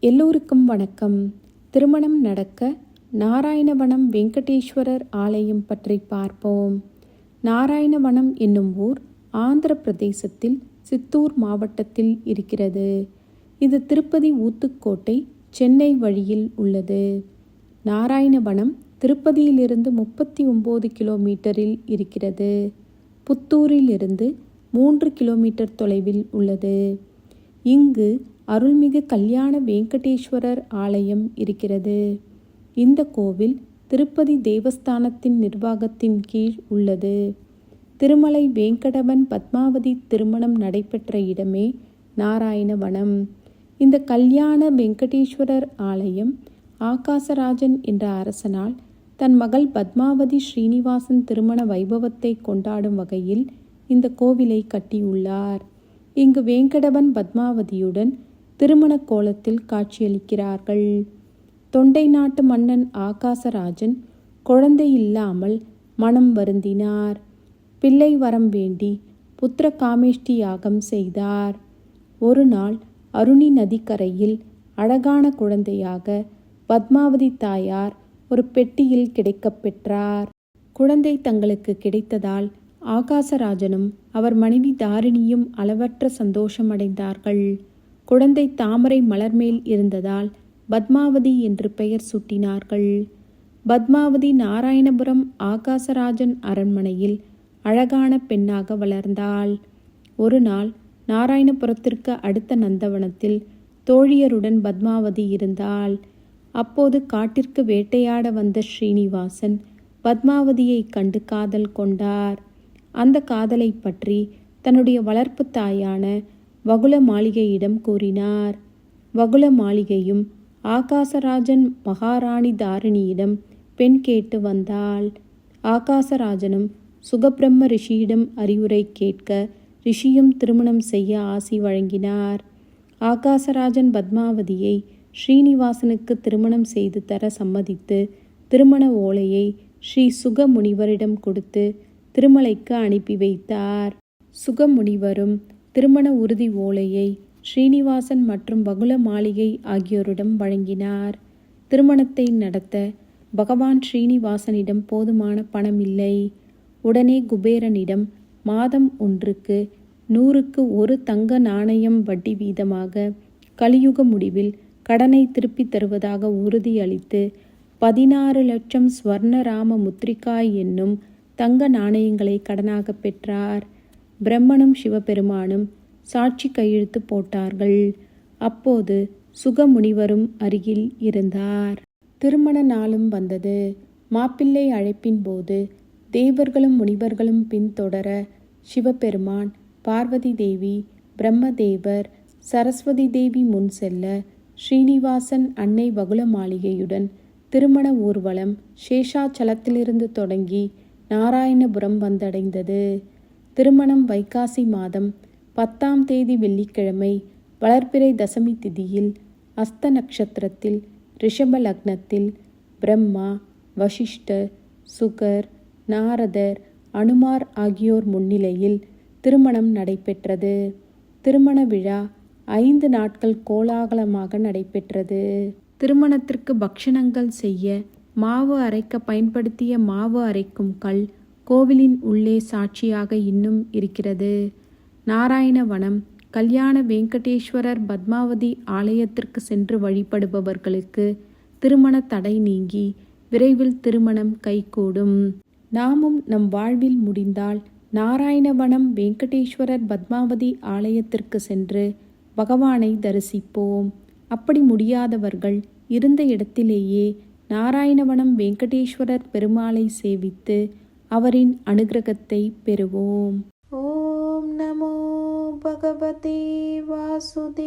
எல்லோருக்கும் வணக்கம். திருமணம் நடக்க நாராயணவனம் வெங்கடேஸ்வரர் ஆலயம் பற்றி பார்ப்போம். நாராயணவனம் என்னும் ஊர் ஆந்திர பிரதேசத்தில் சித்தூர் மாவட்டத்தில் இருக்கிறது. இது திருப்பதி ஊத்துக்கோட்டை சென்னை வழியில் உள்ளது. நாராயணவனம் திருப்பதியிலிருந்து முப்பத்தி ஒம்பது கிலோமீட்டரில் இருக்கிறது. புத்தூரிலிருந்து மூன்று கிலோமீட்டர் தொலைவில் உள்ளது. இங்கு அருள்மிகு கல்யாண வெங்கடேஸ்வரர் ஆலயம் இருக்கிறது. இந்த கோவில் திருப்பதி தேவஸ்தானத்தின் நிர்வாகத்தின் கீழ் உள்ளது. திருமலை வேங்கடவன் பத்மாவதி திருமணம் நடைபெற்ற இடமே நாராயணவனம். இந்த கல்யாண வெங்கடேஸ்வரர் ஆலயம் ஆகாசராஜன் என்ற அரசனால் தன் மகள் பத்மாவதி ஸ்ரீனிவாசன் திருமண வைபவத்தை கொண்டாடும் வகையில் இந்த கோவிலை கட்டியுள்ளார். இங்கு வேங்கடவன் பத்மாவதியுடன் திருமண கோலத்தில் காட்சியளிக்கிறார்கள். தொண்டை நாட்டு மன்னன் ஆகாசராஜன் குழந்தை இல்லாமல் மனம் வருந்தினார். பிள்ளை வரம் வேண்டி புத்திர காமேஷ்டி யாகம் செய்தார். ஒரு நாள் அருணி நதிக்கரையில் அழகான குழந்தையாக பத்மாவதி தாயார் ஒரு பெட்டியில் கிடைக்கப் பெற்றார். குழந்தை தங்களுக்கு கிடைத்ததால் ஆகாசராஜனும் அவர் மனைவி தாரிணியும் அளவற்ற சந்தோஷமடைந்தார்கள். குழந்தை தாமரை மலர்மேல் இருந்ததால் பத்மாவதி என்று பெயர் சூட்டினார்கள். பத்மாவதி நாராயணபுரம் ஆகாசராஜன் அரண்மனையில் அழகான பெண்ணாக வளர்ந்தாள். ஒரு நாள் நாராயணபுரத்திற்கு அடுத்த நந்தவனத்தில் தோழியருடன் பத்மாவதி இருந்தாள். அப்போது காட்டிற்கு வேட்டையாட வந்த ஸ்ரீனிவாசன் பத்மாவதியை கண்டு காதல் கொண்டார். அந்த காதலை பற்றி தன்னுடைய வளர்ப்பு தாயான வகுல மாளிகையிடம் கூறினார். வகுல மாளிகையும் ஆகாசராஜன் மகாராணி தாரிணியிடம் பெண் கேட்டு வந்தாள். ஆகாசராஜனும் சுகபிரம்ம ரிஷியிடம் அறிவுரை கேட்க ரிஷியும் திருமணம் செய்ய ஆசி வழங்கினார். ஆகாசராஜன் பத்மாவதியை ஸ்ரீனிவாசனுக்கு திருமணம் செய்து தர சம்மதித்து திருமண ஓலையை ஸ்ரீ சுகமுனிவரிடம் கொடுத்து திருமலைக்கு அனுப்பி வைத்தார். சுகமுனிவரும் திருமண உறுதி ஓலையை ஸ்ரீனிவாசன் மற்றும் வகுல மாளிகை ஆகியோரிடம் வழங்கினார். திருமணத்தை நடத்த பகவான் ஸ்ரீனிவாசனிடம் போதுமான பணம் இல்லை. உடனே குபேரனிடம் மாதம் ஒன்றுக்கு நூறுக்கு ஒரு தங்க நாணயம் வட்டி வீதமாக கலியுக முடிவில் கடனை திருப்பித் தருவதாக உறுதியளித்து பதினாறு லட்சம் ஸ்வர்ணராம முத்ரிகாய் என்னும் தங்க நாணயங்களை கடனாக பெற்றார். பிரம்மனும் சிவபெருமானும் சாட்சி கையெழுத்து போட்டார்கள். அப்போது சுகமுனிவரும் அருகில் இருந்தார். திருமண நாளும் வந்தது. மாப்பிள்ளை அழைப்பின் போது தேவர்களும் முனிவர்களும் பின்தொடர சிவபெருமான் பார்வதி தேவி பிரம்மதேவர் சரஸ்வதி தேவி முன் செல்ல ஸ்ரீனிவாசன் அன்னை வகுல மாளிகையுடன் திருமண ஊர்வலம் சேஷாச்சலத்திலிருந்து தொடங்கி நாராயணபுரம் வந்தடைந்தது. திருமணம் வைகாசி மாதம் பத்தாம் தேதி வெள்ளிக்கிழமை வளர்பிறை தசமி திதியில் அஸ்த நட்சத்திரத்தில் ரிஷப லக்னத்தில் பிரம்மா வசிஷ்டர் சுகர் நாரதர் அனுமார் ஆகியோர் முன்னிலையில் திருமணம் நடைபெற்றது. திருமண விழா ஐந்து நாட்கள் கோலாகலமாக நடைபெற்றது. திருமணத்திற்கு பக்ஷணங்கள் செய்ய மாவு அரைக்க பயன்படுத்திய மாவு அரைக்கும் கல் கோவிலின் உள்ளே சாட்சியாக இன்னும் இருக்கிறது. நாராயணவனம் கல்யாண வெங்கடேஸ்வரர் பத்மாவதி ஆலயத்திற்கு சென்று வழிபடுபவர்களுக்கு திருமண தடை நீங்கி விரைவில் திருமணம் கைகூடும். நாமும் நம் வாழ்வில் முடிந்தால் நாராயணவனம் வெங்கடேஸ்வரர் பத்மாவதி ஆலயத்திற்கு சென்று பகவானை தரிசிப்போம். அப்படி முடியாதவர்கள் இருந்த இடத்திலேயே நாராயணவனம் வெங்கடேஸ்வரர் பெருமாளை சேவித்து அவரின் அனுகிரகத்தை பெறுவோம். ஓம் நமோ பகவதே வாசுதேவாய